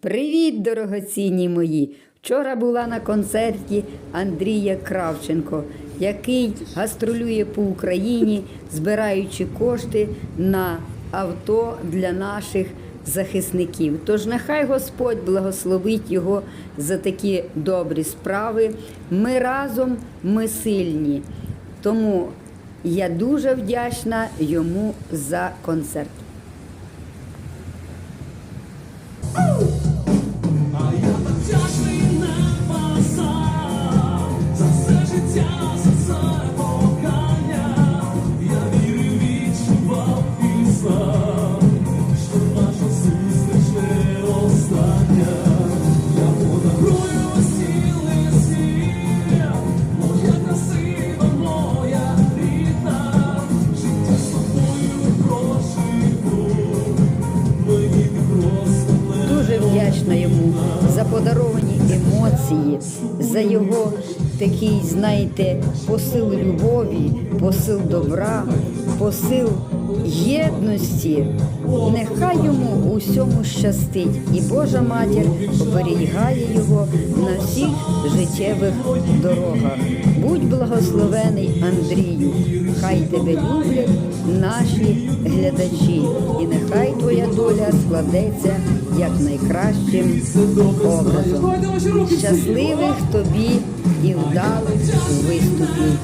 Привіт, дорогоцінні мої! Вчора була на концерті Андрія Кравченко, який гастролює по Україні, збираючи кошти на авто для наших захисників. Тож нехай Господь благословить його за такі добрі справи. Ми разом, ми сильні. Тому я дуже вдячна йому за концерт. Дуже вдячна йому за подаровані емоції, за його такий, знаєте, посил любові, посил добра, посил єдності. Нехай йому у всьому щастить, і Божа матір оберігає його на всіх життєвих дорогах. Будь благословений, Андрію, хай тебе люблять наші глядачі, і нехай твоя доля складеться як найкращим образом. Щасливих тобі і вдалих виступів.